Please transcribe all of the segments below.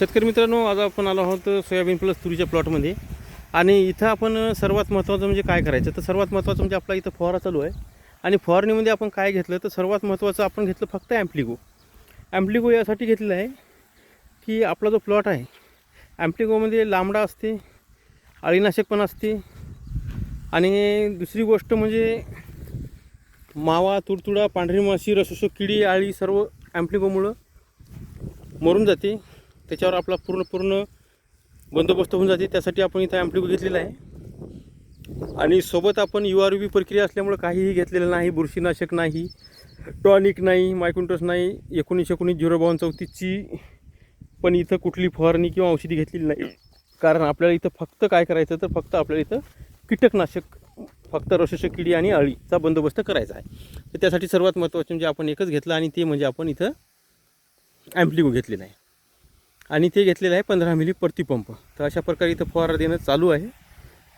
शेतकरी मित्रांनो आज आपण आलो आहोत सोयाबीन प्लस तुरीच्या प्लॉटमध्ये. आणि इथं आपण सर्वात महत्त्वाचं म्हणजे काय करायचं? तर सर्वात महत्त्वाचं म्हणजे आपला इथं फवारा चालू आहे. आणि फवारणीमध्ये आपण काय घेतलं? तर सर्वात महत्त्वाचं आपण घेतलं फक्त ॲम्प्लिगो. ॲम्प्लिगो यासाठी घेतलेलं आहे की आपला जो प्लॉट आहे ॲम्प्लिगोमध्ये लांबडा असते अळीनाशक पण असते. आणि दुसरी गोष्ट म्हणजे मावा तुडतुडा पांढरी माशी रसोसो किडी आळी सर्व ॲम्प्लिगोमुळं मरून जाते. त्याच्यावर आपला पूर्ण पूर्ण बंदोबस्त होऊन जाते. त्यासाठी आपण इथं ॲम्प्लिक घेतलेला आहे. आणि सोबत आपण यू आर बी प्रक्रिया असल्यामुळं काहीही घेतलेलं नाही. बुरशीनाशक नाही. टॉनिक नाही. मायकुंटस नाही. एकोणीस एकोणीस झिरो बावन्न चौतीसची पण इथं कुठली फवारणी किंवा औषधी घेतलेली नाही. कारण आपल्याला इथं फक्त काय करायचं तर फक्त आपल्याला इथं कीटकनाशक फक्त रसोषक किडी आणि अळीचा बंदोबस्त करायचा आहे. तर त्यासाठी सर्वात महत्त्वाचं म्हणजे आपण एकच घेतलं आणि ते म्हणजे आपण इथं ॲम्प्लिगो घेतलेलं आहे. आणि ते घेतलेलं आहे पंधरा मिली प्रतिपंप तर अशा प्रकारे इथं फवारा देणं चालू आहे.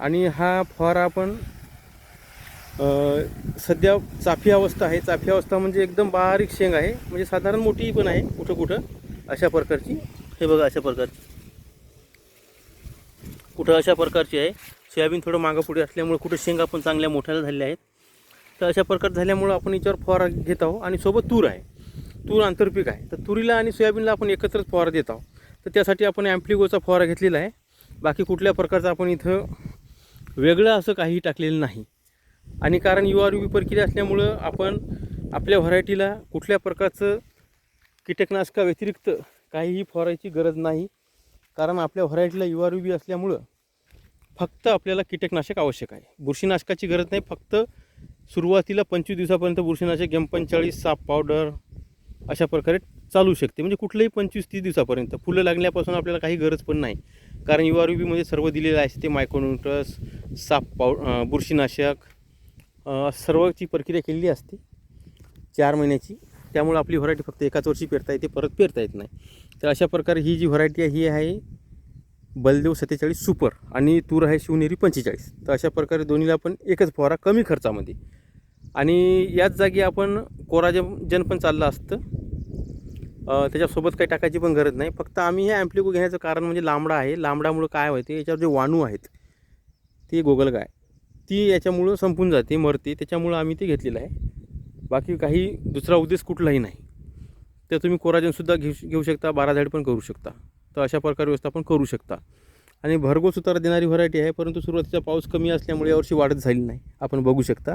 आणि हा फवारा आपण सध्या चाफी अवस्था आहे. चाफी अवस्था म्हणजे एकदम बारीक शेंग आहे. म्हणजे साधारण मोठी पण आहे कुठं कुठं. अशा प्रकारची. हे बघा अशा प्रकारची. कुठं अशा प्रकारची आहे. सोयाबीन थोडं मागं पुढे असल्यामुळे कुठं शेंगा पण चांगल्या मोठ्या झालेल्या आहेत. तर अशा प्रकार झाल्यामुळं आपण याच्यावर फवारा घेत आहोत. आणि सोबत तूर आहे. तूर आंतरपीक आहे. तर तुरीला आणि सोयाबीनला आपण एकत्रच फवारा देत आहोत. तर त्यासाठी आपण ॲम्प्लिगोचा फवारा घेतलेला आहे. बाकी कुठल्या प्रकारचं आपण इथं वेगळं असं काही टाकलेलं नाही. आणि कारण यू आर बी प्रक्रिया असल्यामुळं आपण आपल्या व्हरायटीला कुठल्या प्रकारचं कीटकनाशकाव्यतिरिक्त काहीही फवारायची गरज नाही. कारण आपल्या व्हरायटीला यू आर बी असल्यामुळं फक्त आपल्याला कीटकनाशक आवश्यक आहे. बुरशीनाशकाची गरज नाही. फक्त सुरुवातीला पंचवीस दिवसापर्यंत बुरशीनाशक एम पंचेचाळीस साप पावडर अशा प्रकारे चालू शकते. म्हणजे कुठलंही पंचवीस तीस दिवसापर्यंत. फुलं लागल्यापासून आपल्याला काही गरज पण नाही. कारण यू आर यू बीमध्ये सर्व दिलेलं आहे. ते मायक्रोन्युट्रस साप पाव बुरशीनाशक सर्वची प्रक्रिया केलेली असते. चार महिन्याची. त्यामुळे आपली व्हरायटी फक्त एकाच वर्षी पेरता येते. परत पेरता येत नाही. तर अशा प्रकारे ही जी व्हरायटी आहे ही आहे बलदेव सत्तेचाळीस सुपर आणि तूर आहे शिवनेरी पंचेचाळीस. तर अशा प्रकारे दोन्हीला पण एकच फवारा कमी खर्चामध्ये. आणि याच जागी आपण कोराजन पण चाललं असतं. त्याच्यासोबत काही टाकायची पण गरज नाही. फक्त आम्ही हे ॲम्प्लिको घेण्याचं कारण म्हणजे लांबडा आहे. लांबडामुळं काय होते याच्यावर जे वाणू आहेत ती गोगलगाय ती याच्यामुळं संपून जाते मरते. त्याच्यामुळं आम्ही ते घेतलेलं आहे. बाकी काही दुसरा उद्देश कुठलाही नाही. तर तुम्ही कोराजनसुद्धा घेऊ घेऊ शकता बारा झाड पण करू शकता. तर अशा प्रकारे व्यवस्थापन करू शकता. आणि भरघोस उतारा देणारी व्हरायटी आहे परंतु सुरुवातीचा पाऊस कमी असल्यामुळे यावर्षी वाढत झाली नाही. आपण बघू शकता.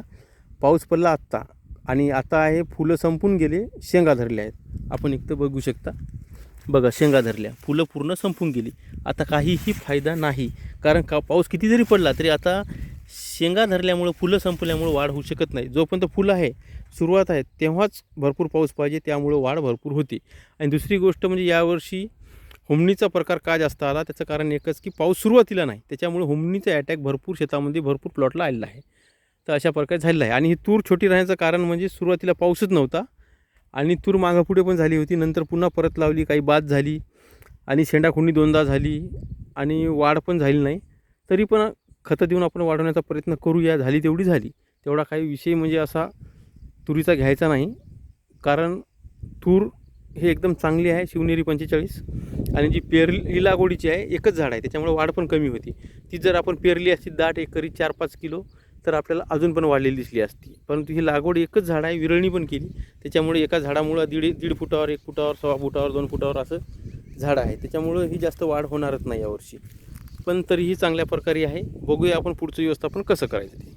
पाऊस पडला आत्ता. आणि आता आहे फुलं संपून गेले शेंगा धरल्या आहेत. आपण एक तर बघू शकता. बघा शेंगा धरल्या. फुलं पूर्ण संपून गेली. आता काहीही फायदा नाही. कारण का पाऊस किती जरी पडला तरी आता शेंगा धरल्यामुळं फुलं संपल्यामुळं वाढ होऊ शकत नाही. जोपर्यंत फुलं आहे सुरुवात आहे तेव्हाच भरपूर पाऊस पाहिजे त्यामुळं वाढ भरपूर होते. आणि दुसरी गोष्ट म्हणजे यावर्षी हुमणीचा प्रकार का जास्त आला? त्याचं कारण एकच की पाऊस सुरुवातीला नाही. त्याच्यामुळे हुमणीचा अटॅक भरपूर शेतामध्ये भरपूर प्लॉटला आलेला आहे. तर अशा प्रकारे झालेलं आहे. आणि ही तूर छोटी राहण्याचं कारण म्हणजे सुरुवातीला पाऊसच नव्हता. आणि तूर मागं पुढे पण झाली होती. नंतर पुन्हा परत लावली काही बाद झाली. आणि शेंडाखुंडी दोनदा झाली. आणि वाढ पण झाली नाही. तरी पण खतं देऊन आपण वाढवण्याचा प्रयत्न करूया. झाली तेवढी झाली. तेवढा काही विषय म्हणजे असा तुरीचा घ्यायचा नाही. कारण तूर हे एकदम चांगली आहे. शिवनेरी पंचेचाळीस. आणि जी पेरली लागवडीची आहे एकच झाड आहे. त्याच्यामुळे वाढ पण कमी होती. ती जर आपण पेरली असती दाट एकरी चार पाच किलो तर आपल्याला अजून पण वाढलेली दिसली असती. परंतु ही लागवड एकच झाड आहे विरळणी पण केली. त्याच्यामुळे एका झाडामुळं दीड दीड फुटावर एक फुटावर सव्वा फुटावर दोन फुटावर असं झाड आहे. त्याच्यामुळं ही जास्त वाढ होणारच नाही यावर्षी. पण तरीही चांगल्या प्रकारे आहे. बघूया आपण पुढचं व्यवस्थापन कसं करायचं ते.